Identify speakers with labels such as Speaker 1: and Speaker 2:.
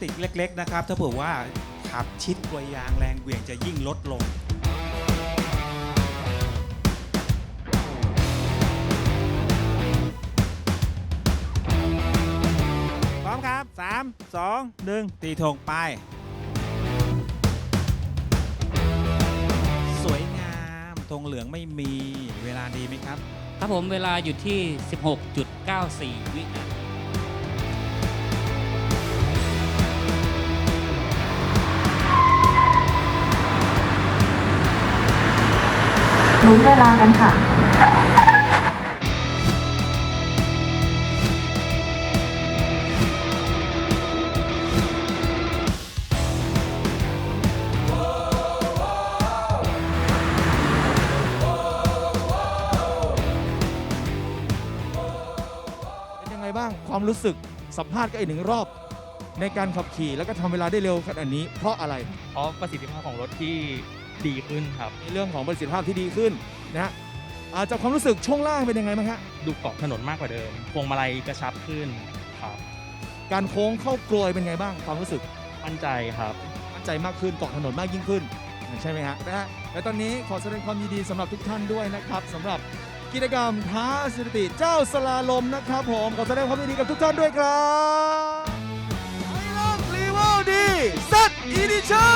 Speaker 1: ติกเล็ก ๆ นะครับ ถ้าเผื่อว่าขับชิดกลวยยางแรงเหวี่ยงจะยิ่งลดลง พร้อมครับ 3 2 1 ตีธงไป สวยงามธงเหลืองไม่มีเวลาดีไหมครับ
Speaker 2: ครับผมเวลาอยู่ที่ 16.94 วินาที
Speaker 3: ลุ้นเวลากันค่ะ
Speaker 4: เป็นยังไงบ้างความรู้สึกสัมภาษณ์กันอีกหนึ่งรอบ ในการขับขี่แล้วก็ทำเวลาได้เร็วขนาดนี้เพราะอะไร
Speaker 5: เพราะประสิทธิภาพของรถที่ ดีขึ้นครับ
Speaker 4: เรื่องของประสิทธิภาพที่ดีขึ้นนะฮะอาจากความรู้สึกช่วงล่างเป็นยังไงบ้างฮะ
Speaker 5: ดูเกาะถนนมากกว่าเดิม พวงมาลัยกระชับขึ้นครับ
Speaker 4: การโค้งเข้ากลวยเป็นไงบ้างความรู้สึก
Speaker 5: มั่นใจครับ
Speaker 4: มั่นใจมากขึ้นเกาะถนนมากยิ่งขึ้น ใช่ไหมฮะนะฮะและตอนนี้ขอแสดงความยินดีสำหรับทุกท่านด้วยนะครับสำหรับกิจกรรมท้าสถิติเจ้าสลาลมนะครับผมขอแสดงความยินดีกับทุกท่านด้วยครับไอรอนลีเวลดีเซตอีดิชั่